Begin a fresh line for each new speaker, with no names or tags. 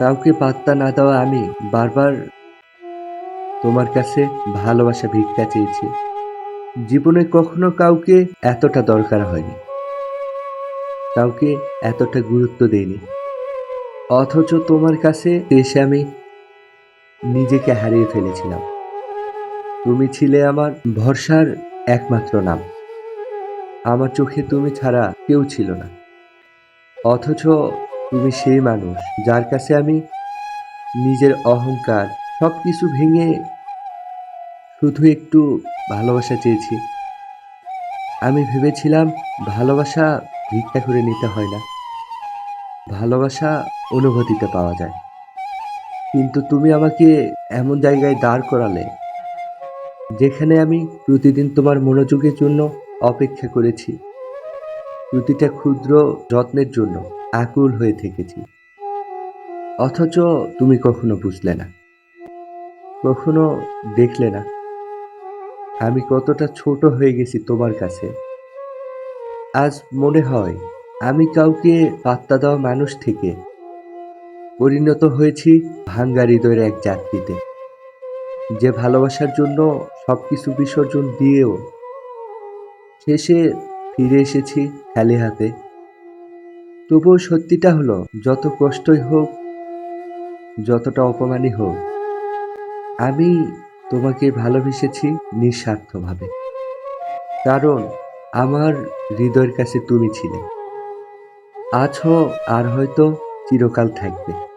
কাউকে পাত্তা না দেওয়া আমি বারবার তোমার কাছে ভালোবাসা ভিক্ষা চেয়েছি। জীবনে কখনো কাউকে এতটা দরকার হয়নি। কাউকে এতটা গুরুত্ব দেইনি। অথচ তোমার কাছে এসে আমি নিজেকে হারিয়ে ফেলেছিলাম। তুমি ছিলে আমার ভরসার একমাত্র নাম। আমার চোখে তুমি ছাড়া কেউ ছিল না। অথচ তুমি সেই মানুষ যার কাছে আমি নিজের অহংকার সব কিছু ভেঙে শুধু একটু ভালোবাসা চেয়েছি। আমি ভেবেছিলাম ভালোবাসা ভিক্ষা করে নিতে হয় না। ভালোবাসা অনুভূতিতে পাওয়া যায়। কিন্তু তুমি আমাকে এমন জায়গায় দাঁড় করালে যেখানে আমি প্রতিদিন তোমার মনোযোগের জন্য অপেক্ষা করেছি। প্রতিটা ক্ষুদ্র যত্নের জন্য আকুল হয়ে থেকেছি। অথচ তুমি কখনো বুঝলে না। কখনো দেখলে না। আমি কতটা ছোট হয়ে গেছি তোমার কাছে। আজ মনে হয় আমি কাউকে পাত্তা দেওয়া মানুষ থেকে পরিণত হয়েছি ভাঙ্গা হৃদয়ের এক যাত্রীতে। যে ভালোবাসার জন্য সব কিছু বিসর্জন দিয়েও শেষে ফিরে এসেছি খালি হাতে। তবুও সত্যিটা হলো, যত কষ্টই হোক, যতটা অপমানই হোক, আমি তোমাকে ভালোবেসেছি নিঃস্বার্থভাবে। কারণ আমার হৃদয়ের কাছে তুমি ছিলে। আছো আর হয়তো চিরকাল থাকবে।